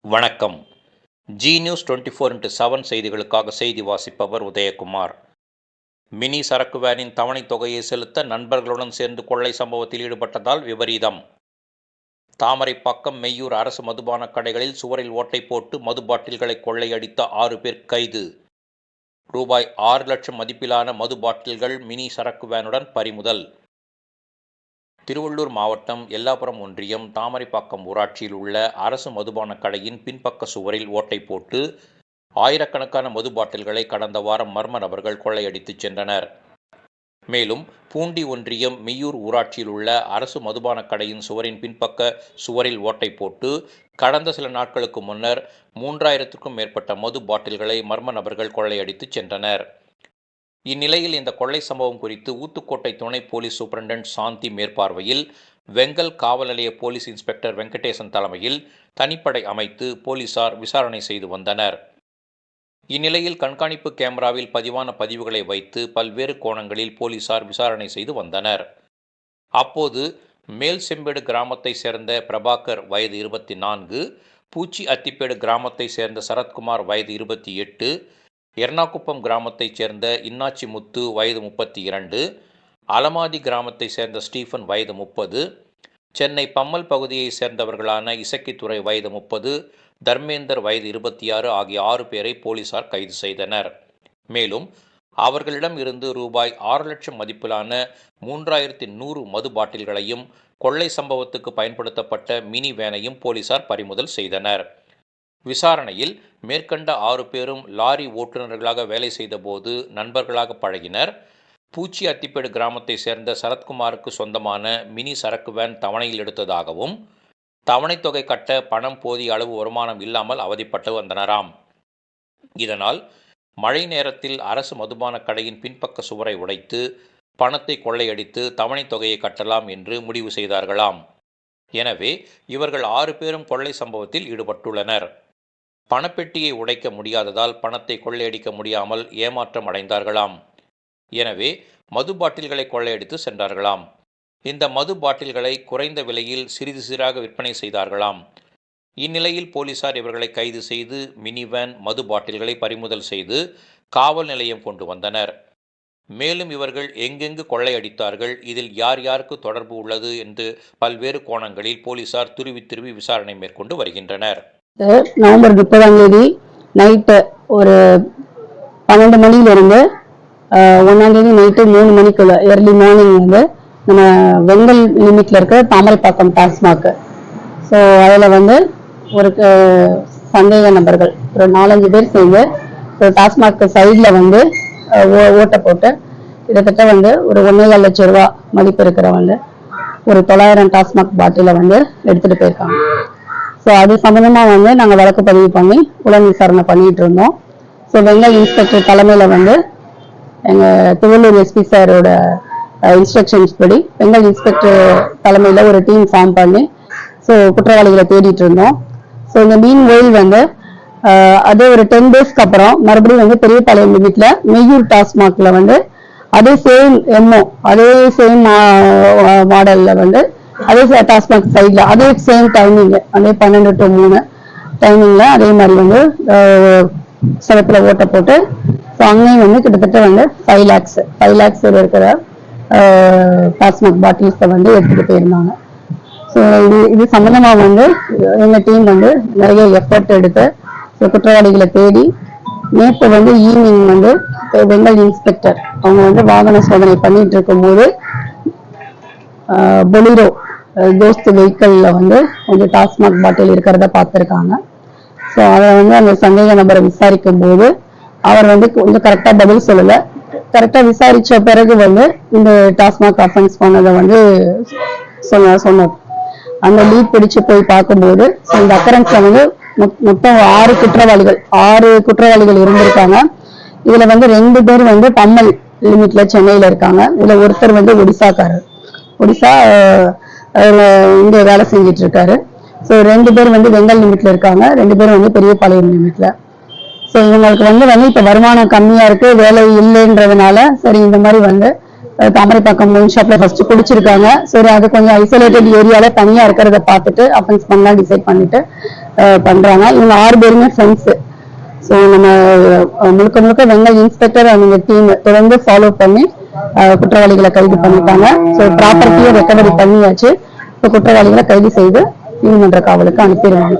வணக்கம். Zee news twenty four into seven செய்திகளுக்காக செய்தி வாசிப்பவர் உதயகுமார். மினி சரக்கு வேனின் தவணைத் தொகையை செலுத்த நண்பர்களுடன் சேர்ந்து கொள்ளை சம்பவத்தில் ஈடுபட்டதால் விபரீதம். தாமரைப்பாக்கம் மெய்யூர் அரசு மதுபான கடைகளில் சுவரில் ஓட்டை போட்டு மது பாட்டில்களை கொள்ளையடித்த ஆறு பேர் கைது. ரூபாய் ஆறு லட்சம் மதிப்பிலான மது பாட்டில்கள் மினி சரக்கு வேனுடன் பறிமுதல். திருவள்ளூர் மாவட்டம் எல்லாபுரம் ஒன்றியம் தாமரைப்பாக்கம் ஊராட்சியில் உள்ள அரசு மதுபான கடையின் பின்பக்க சுவரில் ஓட்டை போட்டு ஆயிரக்கணக்கான மது பாட்டில்களை கடந்த வாரம் மர்ம நபர்கள் கொள்ளையடித்துச் சென்றனர். மேலும் பூண்டி ஒன்றியம் மெய்யூர் ஊராட்சியில் உள்ள அரசு மதுபான கடையின் சுவரின் பின்பக்க சுவரில் ஓட்டை போட்டு கடந்த சில நாட்களுக்கு முன்னர் மூன்றாயிரத்துக்கும் மேற்பட்ட மது பாட்டில்களை மர்ம நபர்கள் கொள்ளையடித்துச் சென்றனர். இந்நிலையில் இந்த கொள்ளை சம்பவம் குறித்து ஊத்துக்கோட்டை துணை போலீஸ் சூப்பரண்டன்ட் சாந்தி மேற்பார்வையில் வெங்கல் காவல் நிலைய போலீஸ் இன்ஸ்பெக்டர் வெங்கடேசன் தலைமையில் தனிப்படை அமைத்து போலீசார் விசாரணை செய்து வந்தனர். இந்நிலையில் கண்காணிப்பு கேமராவில் பதிவான பதிவுகளை வைத்து பல்வேறு கோணங்களில் போலீசார் விசாரணை செய்து வந்தனர். அப்போது மேல் செம்பேடு கிராமத்தை சேர்ந்த பிரபாகர் வயது இருபத்தி நான்கு பூச்சி அத்திப்பேடு கிராமத்தை சேர்ந்த சரத்குமார் வயது இருபத்தி எட்டு எர்ணாகுப்பம் கிராமத்தைச் சேர்ந்த இன்னாச்சி முத்து வயது முப்பத்தி இரண்டு அலமாதி கிராமத்தைச் சேர்ந்த ஸ்டீஃபன் வயது முப்பது சென்னை பம்மல் பகுதியைச் சேர்ந்தவர்களான இசக்கித்துறை வயது முப்பது தர்மேந்தர் வயது இருபத்தி ஆறு ஆகிய ஆறு பேரை போலீசார் கைது செய்தனர். மேலும் அவர்களிடம் இருந்து ரூபாய் ஆறு லட்சம் மதிப்பிலான மூன்றாயிரத்தி நூறு மது பாட்டில்களையும் கொள்ளை சம்பவத்துக்கு பயன்படுத்தப்பட்ட மினி வேனையும் போலீசார் பறிமுதல் செய்தனர். விசாரணையில் மேற்கண்ட ஆறு பேரும் லாரி ஓட்டுநர்களாக வேலை செய்தபோது நண்பர்களாக பழகினர். பூச்சி அத்திப்பேடு கிராமத்தை சேர்ந்த சரத்குமாருக்கு சொந்தமான மினி சரக்கு வேன் தவணையில் எடுத்ததாகவும் தவணைத் தொகை கட்ட பணம் போதிய அளவு வருமானம் இல்லாமல் அவதிப்பட்டு வந்தனராம். இதனால் மழை நேரத்தில் அரசு மதுபான கடையின் பின்பக்க சுவரை உடைத்து பணத்தை கொள்ளையடித்து தவணைத் தொகையை கட்டலாம் என்று முடிவு செய்தார்களாம். எனவே இவர்கள் ஆறு பேரும் கொள்ளை சம்பவத்தில் ஈடுபட்டுள்ளனர். பணப்பெட்டியை உடைக்க முடியாததால் பணத்தை கொள்ளையடிக்க முடியாமல் ஏமாற்றம் அடைந்தார்களாம். எனவே மது பாட்டில்களை கொள்ளையடித்து சென்றார்களாம். இந்த மது பாட்டில்களை குறைந்த விலையில் சிறிது சிறாக விற்பனை செய்தார்களாம். இந்நிலையில் போலீசார் இவர்களை கைது செய்து மினி வேன் மது பாட்டில்களை பறிமுதல் செய்து காவல் நிலையம் கொண்டு வந்தனர். மேலும் இவர்கள் எங்கெங்கு கொள்ளையடித்தார்கள் இதில் யார் யாருக்கு தொடர்பு உள்ளது என்று பல்வேறு கோணங்களில் போலீசார் துருவி திருவி விசாரணை மேற்கொண்டு வருகின்றனர். நவம்பர் முப்பதாம் தேதி நைட்டு ஒரு பன்னெண்டு மணியிலிருந்து ஒன்றாம் தேதி நைட்டு மூணு மணிக்குள்ள ஏர்லி மார்னிங் வந்து நம்ம வெங்கல் லிமிட்ல இருக்க தாமரைப்பாக்கம் டாஸ்மாக் ஸோ அதில் வந்து ஒரு சந்தேக நபர்கள் ஒரு நாலஞ்சு பேர் சேர்ந்து ஒரு டாஸ்மாக் சைடில் வந்து அஹ், ஓட்டை போட்டு கிட்டத்தட்ட வந்து ஒரு ஒன்னேகால் லட்சம் ரூபா மதிப்பு இருக்கிற வந்து ஒரு தொள்ளாயிரம் டாஸ்மாக் பாட்டில வந்து எடுத்துட்டு போயிருக்காங்க. ஸோ அது சம்மந்தமாக வந்து நாங்கள் வழக்கு பதிவு பண்ணி உடல் விசாரணை பண்ணிட்டு இருந்தோம். ஸோ வெங்கல் இன்ஸ்பெக்டர் தலைமையில் வந்து எங்கள் திருவள்ளூர் எஸ்பி சாரோட இன்ஸ்ட்ரக்ஷன்ஸ் படி பெங்கல் இன்ஸ்பெக்டர் தலைமையில் ஒரு டீம் ஃபார்ம் பண்ணி ஸோ குற்றவாளிகளை தேடிட்டு இருந்தோம். ஸோ இந்த மீன் ஒயில் வந்து அதே ஒரு டென் டேஸ்க்கு அப்புறம் மறுபடியும் வந்து பெரியபாளையம் வீட்டில் மெய்யூர் டாஸ்மாக்ல வந்து அதே சேம் எம்ஓ அதே சேம் மாடலில் வந்து அதே டாஸ்மாக் சைட்ல அதே சேம் டைமிங் அதே பன்னெண்டு டு மூணு டைமிங்ல அதே மாதிரி வந்து சிலத்துல ஓட்ட போட்டு ஸோ அங்கேயும் வந்து கிட்டத்தட்ட வந்து ஃபைவ் லேக்ஸ் ஃபைவ் லேக்ஸ் இருக்கிற டாஸ்மாக் பாட்டில்ஸை வந்து எடுத்துட்டு போயிருந்தாங்க. ஸோ இது இது சம்பந்தமா வந்து எங்க டீம் வந்து நிறைய எஃபர்ட் எடுத்து ஸோ குற்றவாளிகளை தேடி நேற்று வந்து ஈவினிங் வந்து பெங்கால் இன்ஸ்பெக்டர் அவங்க வந்து வாகன சோதனை பண்ணிட்டு இருக்கும்போது பொலிரோ தோஸ்த் வெஹிக்கிள்ல வந்து கொஞ்சம் டாஸ்மாக் பாட்டில் இருக்கிறத பார்த்துருக்காங்க. ஸோ அதை வந்து அந்த சந்தேக நபரை விசாரிக்கும் போது அவர் வந்து கொஞ்சம் கரெக்டாக பதில் சொல்லலை. கரெக்டாக விசாரித்த பிறகு வந்து இந்த டாஸ்மாக் அஃபென்ஸ் பண்ணதை வந்து சொன்ன சொன்னார் அந்த லீட் பிடிச்சு போய் பார்க்கும்போது அந்த இந்த வந்து மொத்தம் ஆறு குற்றவாளிகள் ஆறு குற்றவாளிகள் இருந்திருக்காங்க. இதுல வந்து ரெண்டு பேர் வந்து பம்மல் லிமிட்ல சென்னையில இருக்காங்க. இதுல ஒருத்தர் வந்து ஒடிசாக்காரர். ஒடிசா இங்கே வேலை செஞ்சிட்டு இருக்காரு ஸோ ரெண்டு பேர் வந்து வெங்கல் லிமிட்ல இருக்காங்க. ரெண்டு பேரும் வந்து பெரியபாளையம் லிமிட்ல ஸோ இவங்களுக்கு வந்து வந்து இப்போ வருமானம் கம்மியா இருக்கு வேலை இல்லைன்றதுனால சரி இந்த மாதிரி வந்து தாமரைப்பாக்கம் ஒயின் ஷாப்ல ஃபர்ஸ்ட் குடிச்சிருக்காங்க. சரி அது கொஞ்சம் ஐசோலேட்டட் ஏரியால தனியா இருக்கிறத பார்த்துட்டு அஃபென்ஸ் பண்ணலாம் டிசைட் பண்ணிட்டு பண்றாங்க. இவங்க ஆறு பேருமே ஃப்ரெண்ட்ஸ் ஸோ நம்ம முழுக்க முழுக்க வெங்கல் இன்ஸ்பெக்டர் அவங்க டீம் தொடர்ந்து ஃபாலோ பண்ணி குற்றவாளிகளை கைது பண்ணிட்டாங்க. ஸோ ப்ராப்பர்ட்டியை ரெக்கவரி பண்ணியாச்சு. இப்போ குற்றவாளிகளை கைது செய்து நீதிமன்ற காவலுக்கு அனுப்பிடுவாங்க